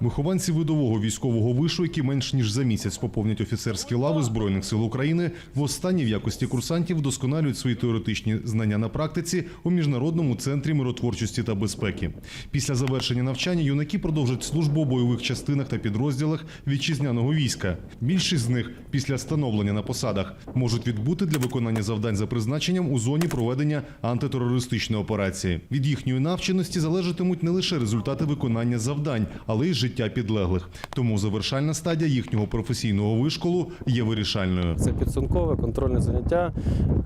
Вихованці видового військового вишу, які менш ніж за місяць поповнять офіцерські лави Збройних сил України, востаннє в якості курсантів вдосконалюють свої теоретичні знання на практиці у міжнародному центрі миротворчості та безпеки. Після завершення навчання юнаки продовжать службу у бойових частинах та підрозділах вітчизняного війська. Більшість з них після становлення на посадах можуть відбути для виконання завдань за призначенням у зоні проведення антитерористичної операції. Від їхньої навченості залежатимуть не лише результати виконання завдань, але й життя підлеглих. Тому завершальна стадія їхнього професійного вишколу є вирішальною. Це підсумкове контрольне заняття,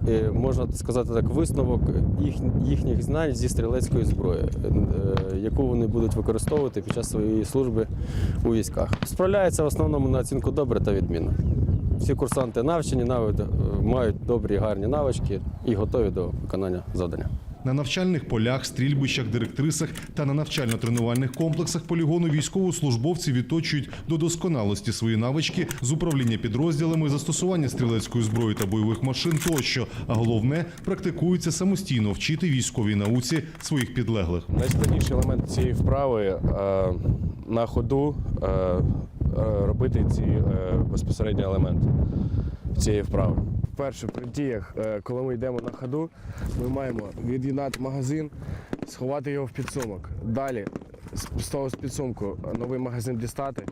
е, можна сказати так, висновок їх, їхніх знань зі стрілецької зброї, е, яку вони будуть використовувати під час своєї служби у військах. Справляються в основному на оцінку добре та відмінно. Всі курсанти навчені, навид- е, мають добрі гарні навички і готові до виконання завдання. На навчальних полях, стрільбищах, директрисах та на навчально-тренувальних комплексах полігону військовослужбовці відточують до досконалості свої навички з управління підрозділами, застосування стрілецької зброї та бойових машин тощо. А головне практикуються самостійно вчити військовій науці своїх підлеглих. Найскладніший елемент цієї вправи е, на ходу е, е, робити ці безпосередньо елементи цієї вправи. Перше, при діях, е, коли ми йдемо на ходу, ми маємо від'єднати магазин, сховати його в підсумок. Далі з того з підсумку новий магазин дістати,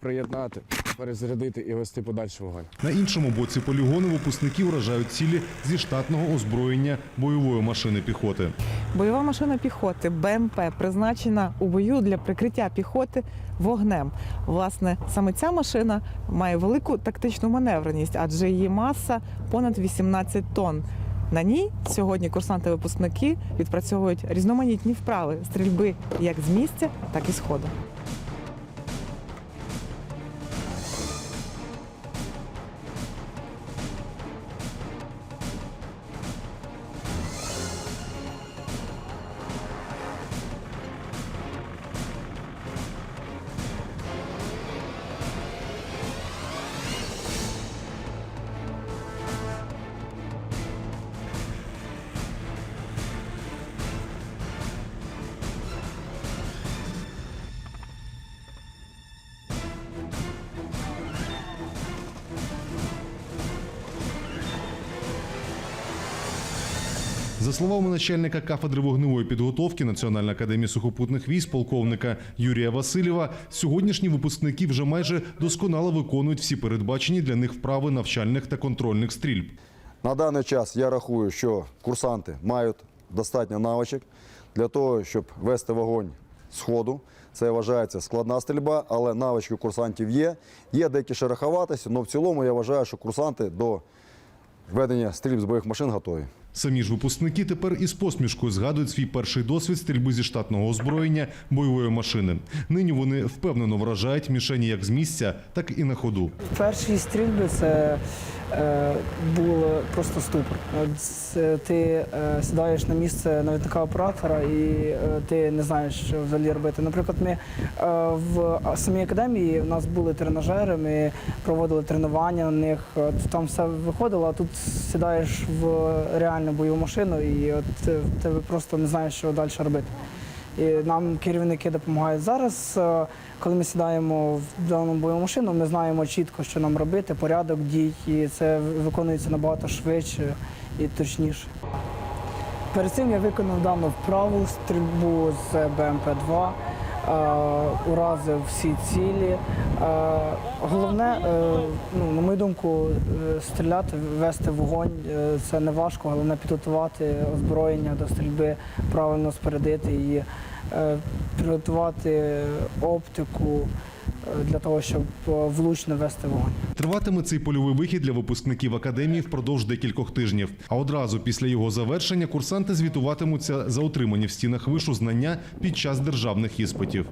приєднати, перезарядити і вести подальший вогонь. На іншому боці полігону випускники вражають цілі зі штатного озброєння бойової машини піхоти. Бойова машина піхоти БМП призначена у бою для прикриття піхоти вогнем. Власне, саме ця машина має велику тактичну маневреність, адже її маса понад 18 тонн. На ній сьогодні курсанти-випускники відпрацьовують різноманітні вправи стрільби як з місця, так і з ходу. За словами начальника кафедри вогневої підготовки Національної академії сухопутних військ полковника Юрія Васильєва, сьогоднішні випускники вже майже досконало виконують всі передбачені для них вправи навчальних та контрольних стрільб. На даний час я рахую, що курсанти мають достатньо навичок для того, щоб вести вогонь з ходу. Це вважається складна стрільба, але навички курсантів є. Є деякі шероховатості, але в цілому я вважаю, що курсанти до ведення стрільб з бойових машин готові. Самі ж випускники тепер із посмішкою згадують свій перший досвід стрільби зі штатного озброєння бойової машини. Нині вони впевнено вражають мішені як з місця, так і на ходу. Перші стрільби це е, було просто ступор. С- ти е, сідаєш на місце навідника оператора і е, ти не знаєш, що взагалі робити. Наприклад, ми е, в самій академії у нас були тренажери, ми проводили тренування на них. Там все виходило, а тут сідаєш в реальну бойову машину і от е, тебе просто не знаєш, що далі робити. І нам керівники допомагають зараз. е, Коли ми сідаємо в дану бойову машину, ми знаємо чітко, що нам робити, порядок дій, і це виконується набагато швидше і точніше. Перед цим я виконав дану вправу стрільбу з БМП-2, е, уразив всі цілі. Е, Головне, е, ну, на мою думку, е, стріляти, вести вогонь е, це не важко, головне підготувати озброєння до стрільби, правильно спорядити її, е, підготувати оптику е, для того, щоб е, влучно вести вогонь. Триватиме цей польовий вихід для випускників академії впродовж декількох тижнів. А одразу після його завершення курсанти звітуватимуться за отримані в стінах вишу знання під час державних іспитів.